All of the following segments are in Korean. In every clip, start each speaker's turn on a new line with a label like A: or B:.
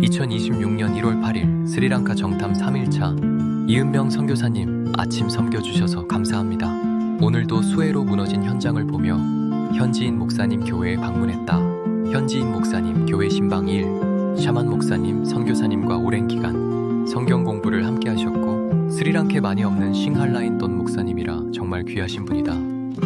A: 2026년 1월 8일 스리랑카 정탐 3일차 이은명 선교사님 아침 섬겨주셔서 감사합니다. 오늘도 수해로 무너진 현장을 보며 현지인 목사님 교회에 방문했다. 현지인 목사님 교회 신방 1 샤만 목사님 선교사님과 오랜 기간 성경 공부를 함께 하셨고 스리랑카에 많이 없는 싱할라인 돈 목사님이라 정말 귀하신 분이다.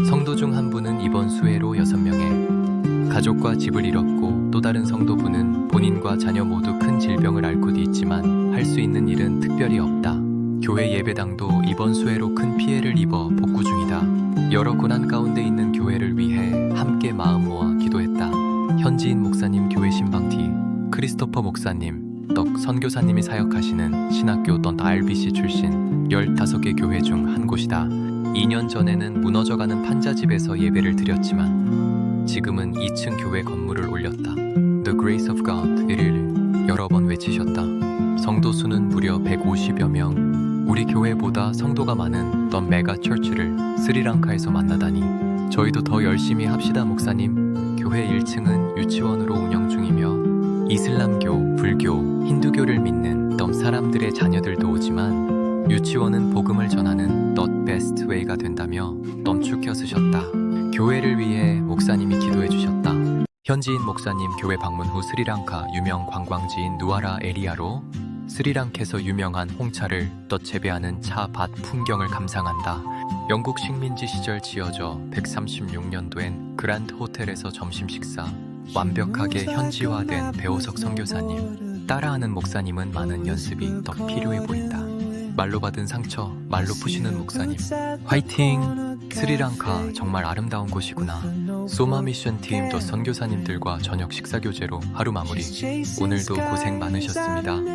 A: 성도 중 한 분은 이번 수해로 6명에 가족과 집을 잃었고 또 다른 성도분은 본인과 자녀 모두 큰 질병을 앓고도 있지만 할 수 있는 일은 특별히 없다. 교회 예배당도 이번 수해로 큰 피해를 입어 복구 중이다. 여러 고난 가운데 있는 교회를 위해 함께 마음 모아 기도했다. 현지인 목사님 교회 신방 뒤 크리스토퍼 목사님, 떡 선교사님이 사역하시는 신학교 던 RBC 출신 15개 교회 중 한 곳이다. 2년 전에는 무너져가는 판자집에서 예배를 드렸지만 지금은 2층 교회 건물을 올렸다. Grace of God를 여러 번 외치셨다. 성도 수는 무려 150여 명. 우리 교회보다 성도가 많은 던 메가 처치를 스리랑카에서 만나다니. 저희도 더 열심히 합시다, 목사님. 교회 1층은 유치원으로 운영 중이며 이슬람교, 불교, 힌두교를 믿는 덤 사람들의 자녀들도 오지만 유치원은 복음을 전하는 덧 베스트 웨이가 된다며 덤축혀 쓰셨다. 교회를 위해 목사님이 기도해 주셨다. 현지인 목사님 교회 방문 후 스리랑카 유명 관광지인 누아라 에리아로 스리랑카에서 유명한 홍차를 덧 재배하는 차 밭 풍경을 감상한다. 영국 식민지 시절 지어져 136년도엔 그란드 호텔에서 점심 식사 완벽하게 현지화된 배호석 선교사님 따라하는 목사님은 많은 연습이 더 필요해 보인다. 말로 받은 상처 말로 푸시는 목사님 화이팅! 스리랑카 정말 아름다운 곳이구나. 소마 미션 팀도 선교사님들과 저녁 식사 교제로 하루 마무리. 오늘도 고생 많으셨습니다.